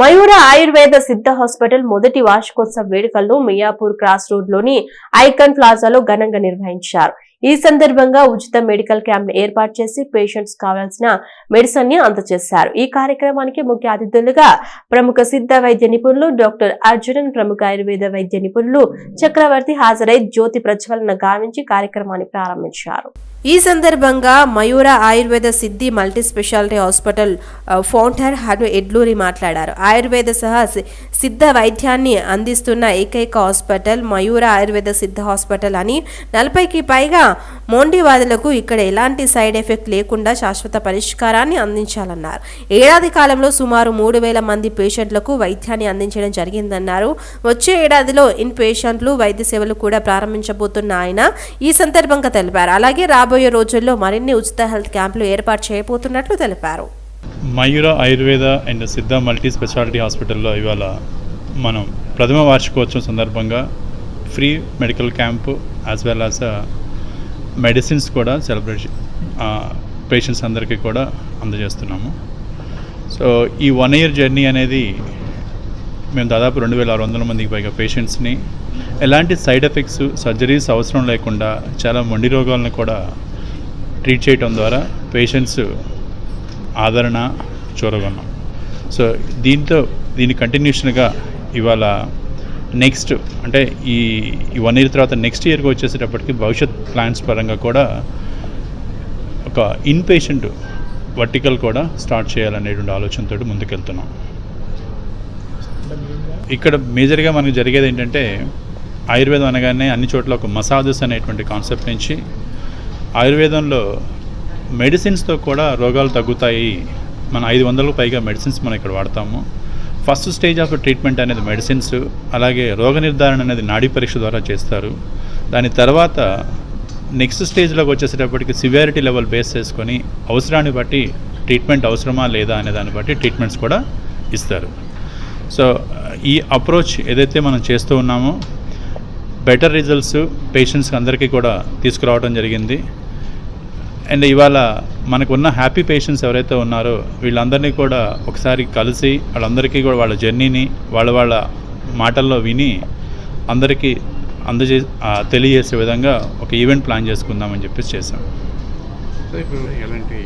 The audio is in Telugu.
మయూర ఆయుర్వేద సిద్ధ హాస్పిటల్ మొదటి వార్షికోత్సవ వేడుకలను మియాపూర్ క్రాస్ రోడ్లోని ఐకన్ ప్లాజాలో ఘనంగా నిర్వహించారు. ఈ సందర్భంగా ఉచిత మెడికల్ క్యాంప్ ఏర్పాటు చేసి పేషెంట్స్ కావాల్సిన మెడిసిన్ని అందజేశారు. ఈ కార్యక్రమానికి ముఖ్య అతిథులుగా ప్రముఖ సిద్ధ వైద్య నిపుణులు డాక్టర్ అర్జునన్ ప్రముఖ ఆయుర్వేద వైద్య నిపుణులు చక్రవర్తి హాజరై జ్యోతి ప్రజ్వలన గావించి కార్యక్రమాన్ని ప్రారంభించారు. ఈ సందర్భంగా Mayura Ayurveda Siddhi multi speciality hospital founder Hanu Yedluri మాట్లాడారు. ఆయుర్వేద సహా సిద్ధ వైద్యాన్ని అందిస్తున్న ఏకైక హాస్పిటల్ మయూర ఆయుర్వేద సిద్ధ హాస్పిటల్ అని నలభైకి పైగా మోండివాదులకు ఇక్కడ ఎలాంటి సైడ్ ఎఫెక్ట్ లేకుండా శాశ్వత పరిష్కారాన్ని అందించాలన్నారు. ఏడాది కాలంలో సుమారు మూడు వేల మంది పేషెంట్లకు వైద్యాన్ని అందించడం జరిగిందన్నారు. వచ్చే ఏడాదిలో ఇన్ పేషెంట్లు వైద్య సేవలు కూడా ప్రారంభించబోతున్న ఆయన ఈ సందర్భంగా తెలిపారు. అలాగే రాబోయే రోజుల్లో మరిన్ని ఉచిత హెల్త్ క్యాంపులు ఏర్పాటు చేయబోతున్నట్లు తెలిపారు. Mayura Ayurveda and Siddha multi speciality హాస్పిటల్లో ఇవాళ మనం ప్రథమ వార్షికోత్సవం సందర్భంగా free medical camp as well as medicines కూడా సెలబ్రేషన్ పేషెంట్స్ అందరికీ కూడా అందజేస్తున్నాము. సో ఈ వన్ ఇయర్ జర్నీ అనేది మేము దాదాపు రెండు వేల ఆరు వందల మందికి పైగా పేషెంట్స్ని ఎలాంటి సైడ్ ఎఫెక్ట్స్ సర్జరీస్ అవసరం లేకుండా చాలా మొండి రోగాలను కూడా ట్రీట్ చేయటం ద్వారా పేషెంట్స్ ఆదరణ చూరగొన్నాం. సో దీంతో దీని కంటిన్యూషన్గా ఇవాళ నెక్స్ట్ అంటే ఈ ఈ వన్ ఇయర్ తర్వాత నెక్స్ట్ ఇయర్కి వచ్చేసేటప్పటికి భవిష్యత్ ప్లాన్స్ పరంగా కూడా ఒక ఇన్ పేషెంట్ వర్టికల్ కూడా స్టార్ట్ చేయాలనేటువంటి ఆలోచనతో ముందుకెళ్తున్నాం. ఇక్కడ మేజర్గా మనకు జరిగేది ఏంటంటే ఆయుర్వేదం అనగానే అన్ని చోట్ల ఒక మసాజెస్ అనేటువంటి కాన్సెప్ట్ నుంచి ఆయుర్వేదంలో మెడిసిన్స్తో కూడా రోగాలు తగ్గుతాయి. మన ఐదు వందలకు పైగా మెడిసిన్స్ మనం ఇక్కడ వాడతాము. ఫస్ట్ స్టేజ్ ఆఫ్ ట్రీట్మెంట్ అనేది మెడిసిన్స్ అలాగే రోగ నిర్ధారణ అనేది నాడీ పరీక్ష ద్వారా చేస్తారు. దాని తర్వాత నెక్స్ట్ స్టేజ్లోకి వచ్చేసేటప్పటికి సివియారిటీ లెవెల్ బేస్ చేసుకొని అవసరాన్ని బట్టి ట్రీట్మెంట్ అవసరమా లేదా అనే దాన్ని బట్టి ట్రీట్మెంట్స్ కూడా ఇస్తారు. సో ఈ అప్రోచ్ ఏదైతే మనం చేస్తూ ఉన్నామో బెటర్ రిజల్ట్స్ పేషెంట్స్కి అందరికీ కూడా తీసుకురావడం జరిగింది. అండ్ ఇవాళ మనకున్న హ్యాపీ పేషెంట్స్ ఎవరైతే ఉన్నారో వీళ్ళందరినీ కూడా ఒకసారి కలిసి వాళ్ళందరికీ కూడా వాళ్ళ జర్నీని వాళ్ళ వాళ్ళ మాటల్లో విని అందరికీ అందజే తెలియజేసే విధంగా ఒక ఈవెంట్ ప్లాన్ చేసుకుందామని చెప్పేసి చేశాం. సో ఇప్పుడు ఎలాంటి